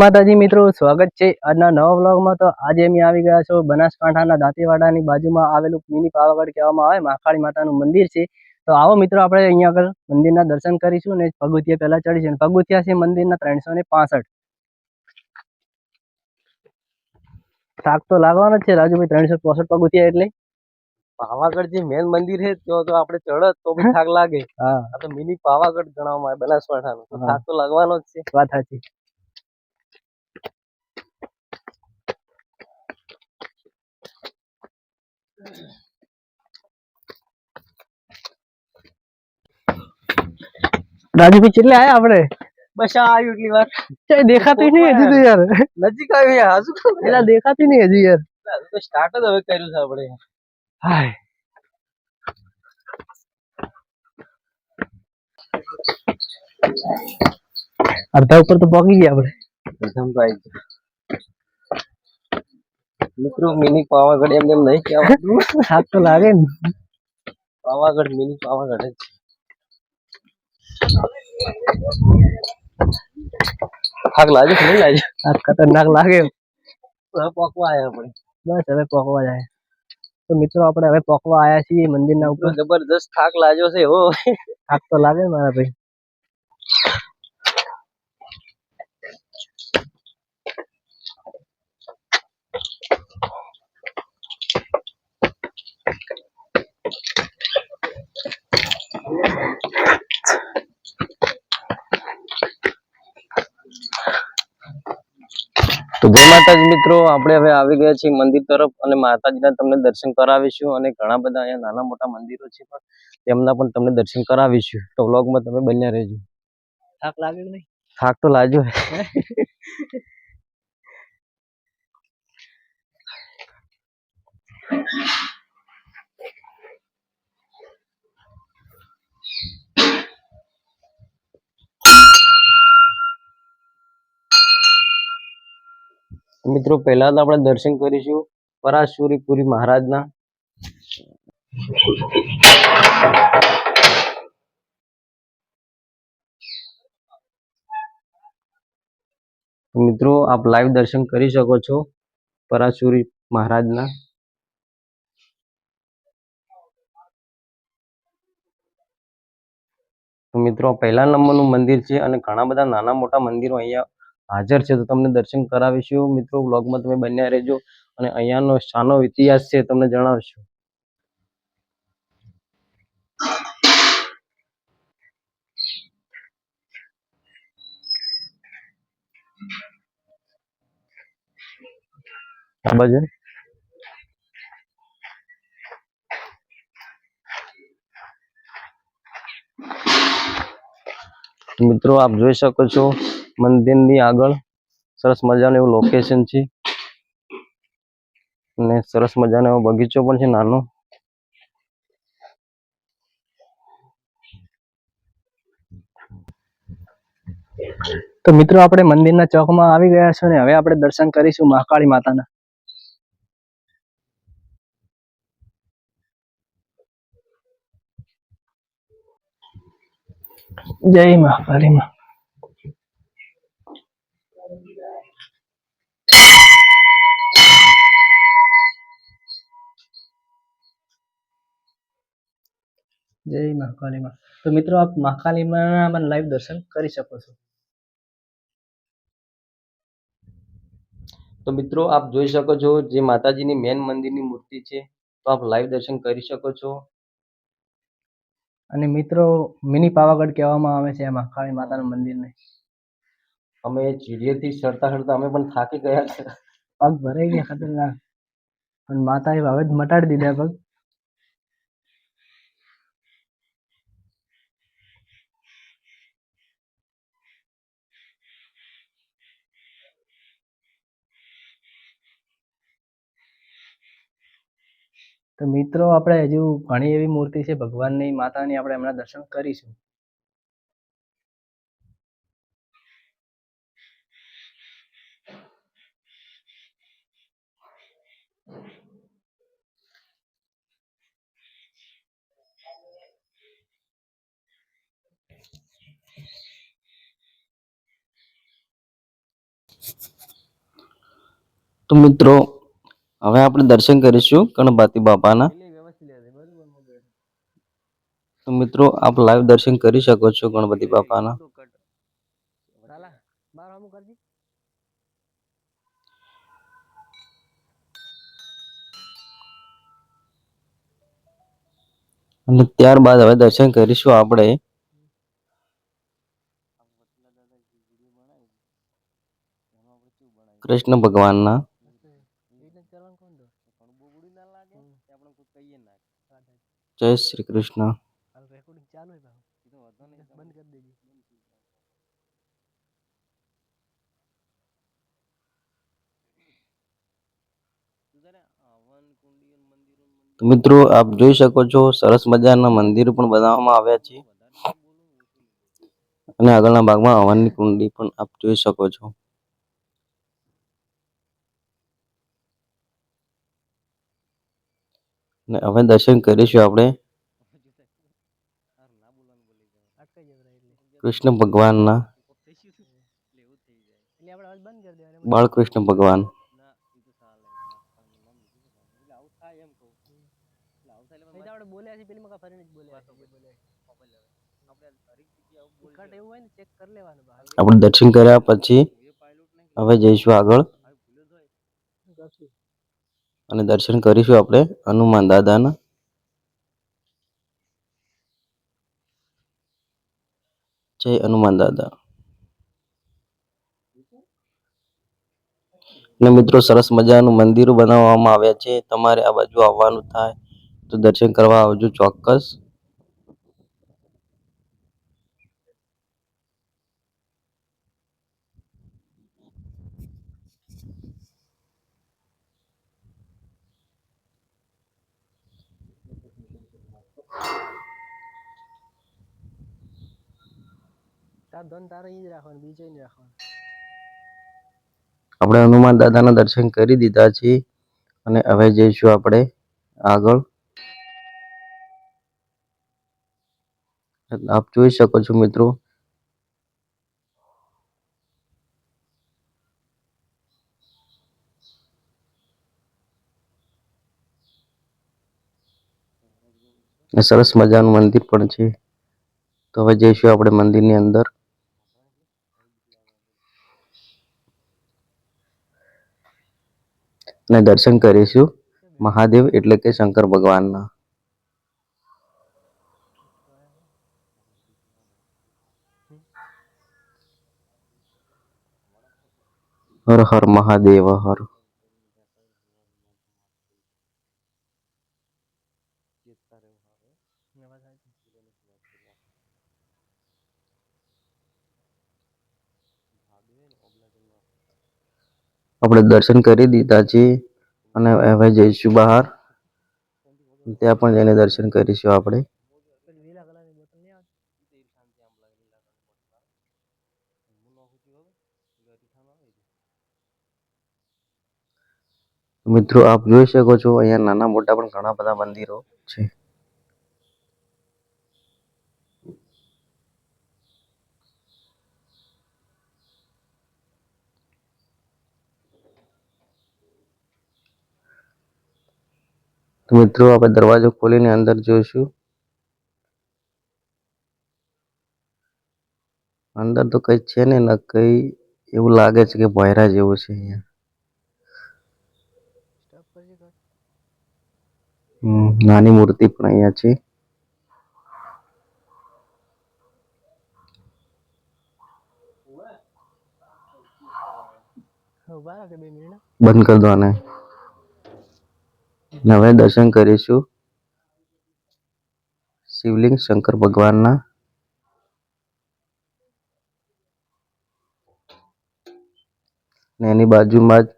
માતાજી મિત્રો સ્વાગત છે આજના નવા વ્લોગમાં. તો આજે અમે આવી ગયા છો બનાસકાંઠાના દાંતીવાડાની બાજુમાં આવેલું મિની પાવાગઢ કહેવામાં આવે મહાકાળી માતાનું મંદિર છે. તો આવો મિત્રો આપણે અહીંયા આગળ મંદિરના દર્શન કરીશું ને પગુથિયા પહેલા ચડીશું. પગુથિયા છે મંદિરના ત્રણસો ને પાસઠ. થાક તો લાગવાનો જ છે રાજુભાઈ ત્રણસો પોસઠ પગુથિયા એટલે. પાવાગઢ જે મેન મંદિર છે તો તો આપણે ચડત તો બી થાક લાગે. હા. આ તો મિની પાવાગઢ ગણવામાં આવે બનાસકાંઠાનું. થાક તો લાગવાનો જ છે. વાત સાચી. રાજુભાઈ કેટલે આયા આપણે બસ આ આવ્યું એટલી વાર ચાય દેખાતું નહીં હજી તો યાર નજીક આવી હાજુ પેલા દેખાતું નહીં હજી યાર હજુ તો સ્ટાર્ટ જ હવે કર્યું છે આપણે હાય અડધા ઉપર તો પહોંચી ગયા આપણે પ્રથમ તો આવી મિત્રો મિની પાવાગઢ એમ એમ નહીં કહેવાતું થાક તો લાગે ને. પાવાગઢ મિની પાવાગઢ જ. થાક લાગે કે નહીં લાગે? થાક ખતરનાક લાગે. હવે પકવા આવ્યા આપણે. બસ હવે પહોંચવા જાય. તો મિત્રો આપણે હવે પોકવા આવ્યા છીએ મંદિરના ઉપર. જબરદસ્ત થાક લાગ્યો છે એવો થાક તો લાગે મારા ભાઈ. તો જય માતાજી મિત્રો આપણે હવે આવી ગયા છીએ મંદિર તરફ અને માતાજીના તમને દર્શન કરાવીશું અને ઘણા બધા અહીંયા નાના મોટા મંદિરો છે પણ તેમના પણ તમને દર્શન કરાવીશું. તો વ્લોગમાં તમે બન્યા રહેજો. થાક લાગ્યો નહીં? થાક તો લાગ્યો. મિત્રો, પહેલા તો આપણે દર્શન કરીશું પરાશુરીપુરી મહારાજના. મિત્રો, આપ લાઈવ દર્શન કરી શકો છો પરાશુરી મહારાજના. મિત્રો પહેલા નંબરનું મંદિર છે અને ઘણા બધા નાના મોટા મંદિરો અહીંયા હાજર છે તો તમને દર્શન કરાવીશું. મિત્રો બ્લોગમાં તમે બન્યા રહેજો અને અહીંયાનો શાનો ઇતિહાસ છે તમને જણાવશું. આ બાજુ? મિત્રો, આપ જોઈ શકો છો મંદિરની આગળ સરસ મજાનું એવું લોકેશન છે. અને સરસ મજાનો એવો બગીચો પણ છે નાનો. તો મિત્રો, આપણે મંદિરના ચોકમાં આવી ગયા છો ને, હવે આપણે દર્શન કરીશું મહાકાળી માતાના. જય મહાકાળી માં. જય મહાકાલીમાં તો મિત્રો આપ મહાકાલીમાં લાઈવ દર્શન કરી શકો છો. તો મિત્રો આપ જોઈ શકો છો જે માતાજીની મેન મંદિરની મૂર્તિ છે. તો આપ લાઈવ દર્શન કરી શકો છો. અને મિત્રો મિની પાવાગઢ કહેવામાં આવે છે આ મહાકાળી માતાનું મંદિરને. અમે ચીડીએથી ચડતા ચડતા અમે પણ થાકી ગયા છે પગ ભરાઈ ગયા ખતરનાક. પણ માતાએ હવે જ મટાડી દીધા પગ. તો મિત્રો, આપણે હજુ ઘણી એવી મૂર્તિ છે ભગવાનની માતાની આપણે હમણાં દર્શન કરીશું. તો મિત્રો હવે આપણે દર્શન કરીશું ગણપતિ બાપાના. તો મિત્રો, આપ લાઈવ દર્શન કરી શકો છો ગણપતિ બાપાના. અને ત્યારબાદ હવે દર્શન કરીશું આપણે. કૃષ્ણ ભગવાનના એટલે ચલણ કોણ દો જય શ્રી કૃષ્ણ. રેકોર્ડિંગ ચાલુ બંધ કરી દેજે. તો મિત્રો આપ જોઈ શકો છો સરસ મજાના મંદિર પણ બનાવવામાં આવ્યા છે. અને આગળના ભાગમાં હવનની કુંડી પણ આપ જોઈ શકો છો. અને હવે દર્શન કરીશું આપણે. કૃષ્ણ ભગવાનના. બાળકૃષ્ણ ભગવાન. ને આપણે દર્શન કર્યા પછી હવે જઈશું આગળ. અને દર્શન કરીશું આપણે હનુમાન દાદાના. જય હનુમાન દાદા. અને મિત્રો, સરસ મજાનું મંદિર બનાવવામાં આવ્યા છે. તમારે આ બાજુ આવવાનું થાય તો દર્શન કરવા આવજો ચોક્કસ. આપણે હનુમાન દાદાના દર્શન કરી દીધા છે અને હવે જઈશું આપણે આગળ. આપ જોઈ શકો છો મિત્રો. સરસ મજાનું મંદિર પણ છે. તો હવે જઈશું આપણે મંદિરની અંદર. અને દર્શન કરીશું. મહાદેવ એટલે કે શંકર ભગવાનના. હર હર મહાદેવ હર. આપણે દર્શન કરી દીધા છે અને હવે જઈશું બહાર. ત્યાં પણ જઈને દર્શન કરીશું આપણે. મિત્રો, આપ જોઈ શકો છો, અહીંયા નાના મોટા પણ ઘણા બધા મંદિરો છે. તો મિત્રો, આપણે દરવાજો ખોલીને અંદર જોઈશું. અંદર તો કઈ છે ને, ન કઈ એવું લાગે છે કે ભાયરા જેવું છે અહીંયા. નાની મૂર્તિ પણ અહીંયા છે. બંધ કરી દો આને. અને હવે દર્શન કરીશું. શિવલિંગ, શંકર ભગવાનના. ને એની બાજુમાં જ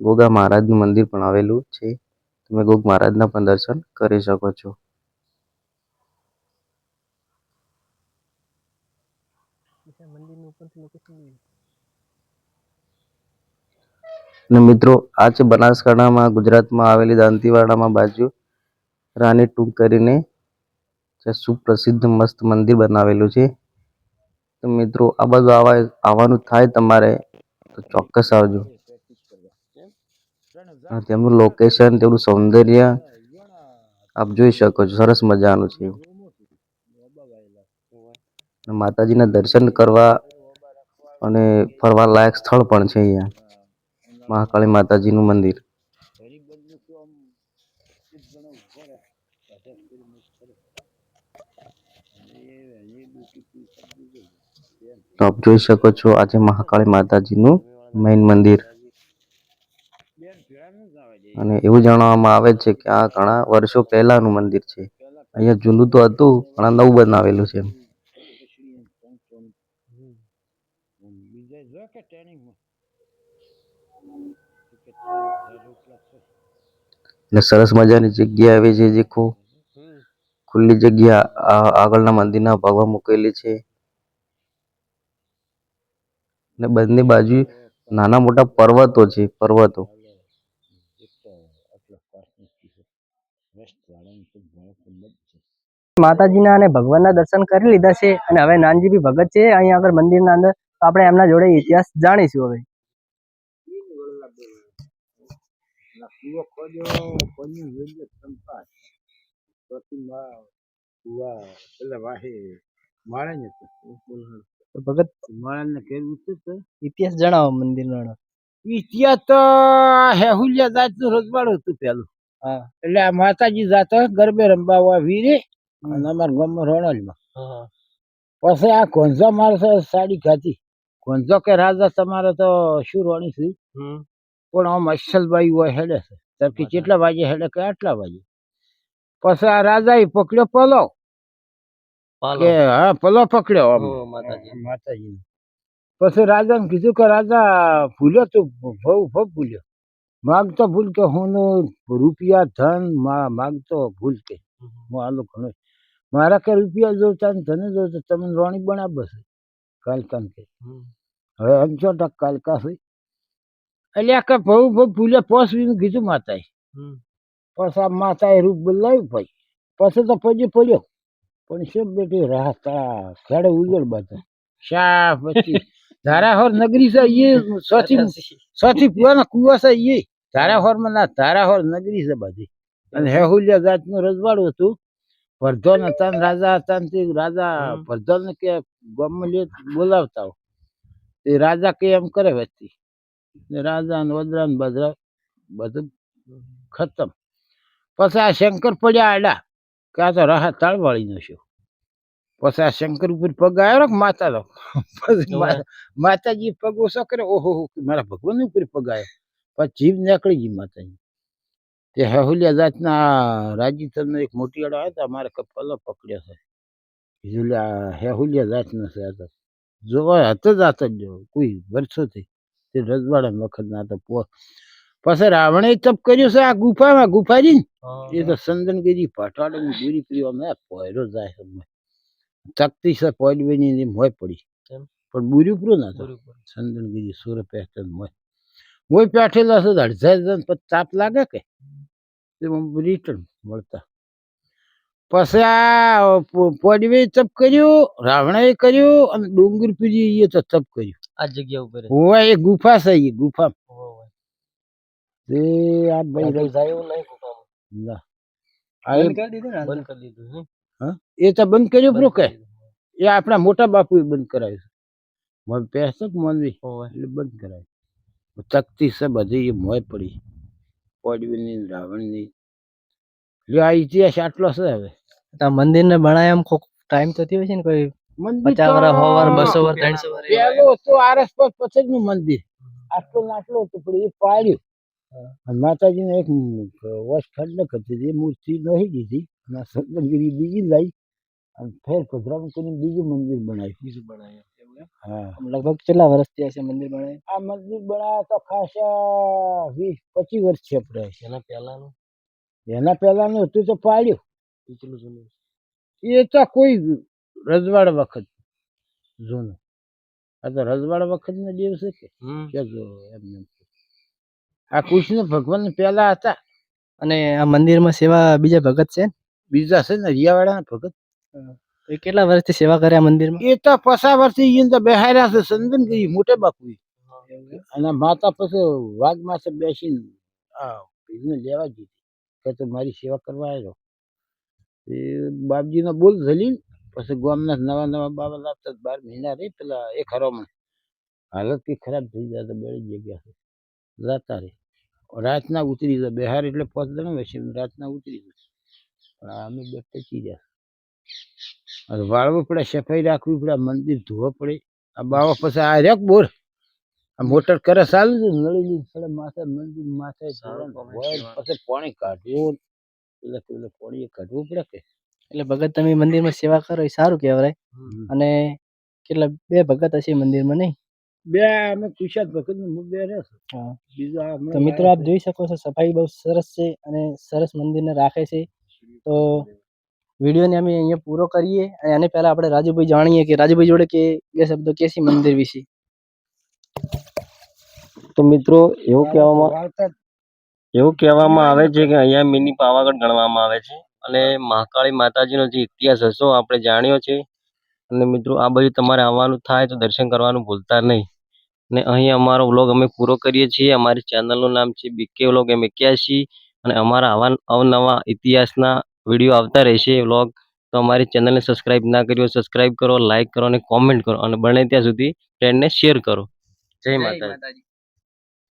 ગોગા મહારાજનું મંદિર પણ આવેલું છે. તમે ગોગ મહારાજના પણ દર્શન કરી શકો છો. મંદિરની ઉપરથી લોકેશન લઈ અને મિત્રો, આ છે બનાસકાંઠામાં, ગુજરાતમાં આવેલી દાંતીવાડામાં બાજુ રાની ટૂંક કરીને સુપ્રસિદ્ધ મસ્ત મંદિર બનાવેલું છે. તો મિત્રો, આ બાજુ આવા, આવવાનું થાય તમારે, તો ચોક્કસ આવજો. તેમનું લોકેશન તેમનું સૌંદર્ય આપ જોઈ શકો છો, સરસ મજાનું છે. માતાજીના દર્શન કરવા અને ફરવા લાયક સ્થળ પણ છે અહીંયા. મહાકાળી માતાજીનું મંદિર. તો આપ જોઈ શકો છો આજે મહાકાળી માતાજીનું મેઇન મંદિર. અને એવું જાણવામાં આવે છે કે આ ઘણા વર્ષો પહેલાનું મંદિર છે. અહીંયા જૂનું તો હતું, પણ આ નવું બનાવેલું છે ને સરસ મજાની જગ્યા આવી છે જે ખુલ્લી જગ્યા આગળના મંદિરના ભાગમાં મૂકેલી છે. ને બંને બાજુ નાના મોટા પર્વતો છે, પર્વતો. માતાજીના અને ભગવાનના દર્શન કરી લીધા છે અને હવે નાનજીબી ભગત છે અહીંયા આગળ મંદિરના અંદર. આપણે એમના જોડે ઇતિહાસ જાણીશું હવે. તો ભગત ઇતિહાસ જણાવો મંદિરનો. ઇતિહાસ તો હેહુલિયા જાતનું રજવાડું હતું પેલું. હા. એટલે આ માતાજી જાત ગરબે હોય વીરે અને અમારા ગામમાં રોણલમાં. હા. પછી આ કોંઝા મારશે સાડી ખાતી કોંઝો કે રાજા તમારે તો શું રોણી છે? હમ. પણ આમ અસલબાઈ હોય હેડે છે. તરકી કેટલા વાગે હેડે કે આટલા વાગે? પછી આ રાજા એ પકડ્યો પલો. કે હા પલો પકડ્યો માતાજી. માતાજી. પછી રાજાને કીધું કે રાજા ભૂલ્યો તું? બહુ બહુ ભૂલ્યો. માગતો ભૂલ કે હું રૂપિયા ધન મા- માગતો ભૂલ કે. હું આલો ઘણો મારા કે રૂપિયા જોતા ને ધને જોતા તમે રોણી બનાવ બસ કાલકા કે હવે છો ટક કાલકા છે એટલે આ ભવ બહુ ભૂલે પોસવીને કીધું માતાએ. પછી આ માતાએ રૂપ બદલાવ્યું ભાઈ. પછી તો પછી પડ્યો પણ શું બેટી રાહતા ખેડે ઉજળ બધા. શા પછી? ધારાહોર નગરી છે એ સૌથી સૌથી પુરાના કુવા છે એ ધારાહોરમાં ના ધારાહોર નગરી છે બધી. અને હેહુલિયા જાતનું રજવાડું હતું. પરધોન હતા ને રાજા હતા ને તે રાજા પરધોન કે ગામમાં લે બોલાવતા. તે રાજા કે એમ કરે ને રાજા વદરા ને બદરા બધું ખતમ. પછી આ શંકર પડ્યા આડા કે આ તો રાહ તાળવાળી નો છે. પછી આ શંકર ઉપર પગ આવ્યો ને માતાનો માતાજી પગ ઓછો કરે ઓહો મારા ભગવાન ઉપર પગ આવ્યો પછી જીભ નીકળી ગઈ માતાજી. તે હેહુલિયા જાતના રાજીતરનો એક મોટી અડો આવ્યો મારે કપલો પકડ્યો છે. હેહુલિયા જાતનો છે જોવા હતો જ હતો જ કોઈ વર્ષોથી. તે રજવાડા વખત ના તો પછી રાવણે તપ કર્યું છે આ ગુફામાં ગુફાજી એ તો સંદનગીરી પટાડે દૂરી પીવા મેં પહેરો જાય છે. તકતી છે પોડવીની ની મોય પડી? પણ બુરી પૂરું ના તો સંદનગીરી સુર પહેરતા મોય મોય પેઠેલા છે અડધા પછી તાપ લાગે કે? રિટર્ન મળતા. પછી આ પોડવી તપ કર્યું રાવણાએ કર્યું અને ડુંગર પીરી એ તો તપ કર્યું. આ જગ્યા ઉપર હોય એ ગુફા છે એ ગુફા. તે આ ભાઈ રહી. જાય એવું નહીં ગુફામાં. ના. આ એ- કરી દીધું ને બંધ કરી દીધું. હમ. એ તો બંધ કર્યું પ્રો કે? એ આપણા મોટા બાપુએ બંધ કરાવ્યું મને પહેરશે મોનવી એટલે બંધ કરાવ્યું. તકતી છે બધી એ મોય પડી. પોડવીની ને રાવણની એટલે આ ઇતિહાસ આટલો છે હવે. આ મંદિરને બનાય એમ ટાઈમ તો થયો છે ને કોઈ મંદિર પચાસ વર્ષ સો વર્ષ બસો વર્ષ ત્રણસો વર્ષ પહેલું હતું આરસ પર પછી નું મંદિર. આટલું આટલું હતું પણ એ પાડ્યું. માતાજી માતાજીને એક વોશ ખંડ કરતી હતી મૂર્તિ નહીં દીધી. અને સંતગીરી બીજી લાવી અને ફેર પધરામણ કરીને બીજું મંદિર બનાવ્યું. બીજું બનાવ્યું હા. લગભગ કેટલા વર્ષથી છે મંદિર બનાવ્યું? આ મંદિર બનાવ્યા તો ખાસા વીસ પચીસ વર્ષ છે આપણે એના પહેલાનું? એના પહેલાનું હતું તો પાડ્યું. કેટલું જૂનું. એ તો કોઈ રજવાડ વખત જૂનું. આ તો રજવાડ વખત ના દિવસે એમને આ કૃષ્ણ ભગવાન પેલા હતા. અને આ મંદિરમાં સેવા બીજા ભગત છે? બીજા છે ને રિયાવાડા ભગત. એ કેટલા વર્ષથી સેવા કરે આ મંદિરમાં? એ તો પસા વર્ષથી ઈન તો બેહાર્યા છે સંદનગીરી મોટે બાપુ અને માતા પછી વાઘ માસે બેસીને આ લેવા દીધી કે તું મારી સેવા કરવા આવ્યો એ બાપજીનો બોલ જલીલ ને પછી ગામના નવા નવા બાબા લાવતા બાર મહિના રહી પેલા એક હરોમણ હાલત ખરાબ થઈ જાય તો બેડી જગ્યા જતા રે. રાતના ઉતરી જાય, બિહાર એટલે પાંચ જણા બેસી રાતના ઉતરી જાય. પણ અમે બે ટચી અને વાળવું પડે, સફાઈ રાખવી પડે મંદિર ધોવા પડે. આ બાવા પછી આ રેક બોર? આ મોટર કરે ચાલુ છે નળી ની પડે માથે મંદિર માથે પછી પાણી કાઢવું એટલે પેલું પાણી કાઢવું પડે કે? એટલે ભગત તમે મંદિરમાં સેવા કરો એ સારું કહેવાય. અને કેટલા બે ભગત હશે મંદિરમાં નહીં? બે અમે કુશાદ ભગતનું બે રહેશે હા. બીજું તો મિત્રો આપ જોઈ શકો છો સફાઈ બહુ સરસ છે અને સરસ મંદિરને રાખે છે. તો વિડીયોને અમે અહીંયા પૂરો કરીએ અને આને પહેલા આપણે રાજુભાઈ જાણીએ કે રાજુભાઈ જોડે કે બે શબ્દો કેસી મંદિર વિશે? તો મિત્રો એવું કહેવામાં એવું કહેવામાં આવે છે કે અહીંયા મિની પાવાગઢ ગણવામાં આવે છે. અને મહાકાળી માતાજીનો જે ઇતિહાસ હશો આપણે જાણ્યો છે. અને મિત્રો આ બાજુ તમારે આવવાનું થાય તો દર્શન કરવાનું ભૂલતા નહીં. અને અહીં અમારો વ્લોગ અમે પૂરો કરીએ છીએ. અમારી ચેનલનું નામ છે બીકે વ્લોગ એમ એક્યાસી. અને અમારા આવા અવનવા ઇતિહાસના વીડિયો આવતા રહેશે વ્લોગ. તો અમારી ચેનલને સબસ્ક્રાઈબ ના કરી સબસ્ક્રાઇબ સબસ્ક્રાઈબ કરો લાઇક કરો અને કોમેન્ટ કરો. અને બને ત્યાં સુધી ફ્રેન્ડને શેર કરો. જય માતાજી.